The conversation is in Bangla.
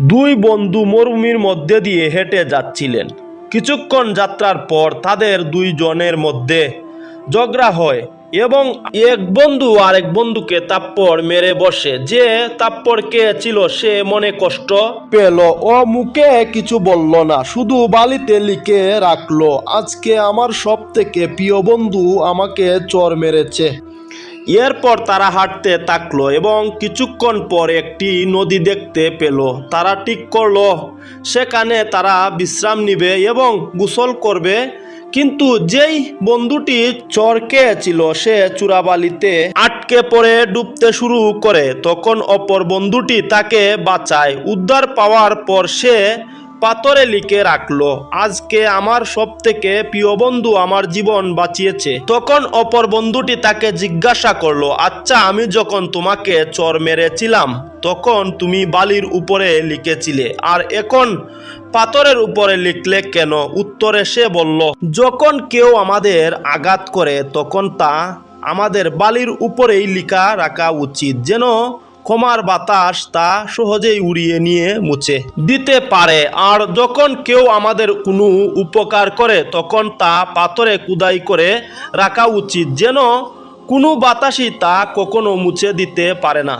দুই বন্ধু মরুভূমির মধ্যে দিয়ে হেঁটে যাচ্ছিলেন। কিছুক্ষণ যাত্রার পর তাদের দুইজনের মধ্যে ঝগড়া হয় এবং এক বন্ধু আরেক বন্ধুকে তাপ্পড় মেরে বসে। যে তাপ্পড় কে ছিল সে মনে কষ্ট পেল ও মুখে কিছু বলল না, শুধু বালিতে লিখে রাখল, আজকে আমার সব থেকে প্রিয় বন্ধু আমাকে চর মেরেছে। এরপর তারা হাঁটতে থাকল এবং কিছুক্ষণ পর একটি নদী দেখতে পেল। তারা ঠিক করল, সেখানে তারা বিশ্রাম নিবে এবং গোসল করবে। কিন্তু যেই বন্ধুটি চরকে ছিল, সে চূড়াবালিতে আটকে পড়ে ডুবতে শুরু করে। তখন অপর বন্ধুটি তাকে বাঁচায়। উদ্ধার পাওয়ার পর সে পাথরে লিখে রাখল, আজকে আমার সব থেকে প্রিয় বন্ধু আমার জীবন বাঁচিয়েছে। তখন অপর বন্ধুটি তাকে জিজ্ঞাসা করল আচ্ছা আমি যখন তোমাকে চর মেরেছিলাম, তখন তুমি বালির উপরে লিখেছিলে, আর এখন পাথরের উপরে লিখলে কেন? উত্তরে সে বলল, যখন কেউ আমাদের আঘাত করে, তখন তা আমাদের বালির উপরেই লিখা রাখা উচিত, যেন ক্ষমার বাতাস তা সহজেই উড়িয়ে নিয়ে মুছে। দিতে পারে, আর যখন কেউ আমাদের কোনো উপকার করে, তখন তা পাথরে কুদাই করে রাখা উচিত, যেন কোনো বাতাসই তা কখনো মুছে দিতে পারে না।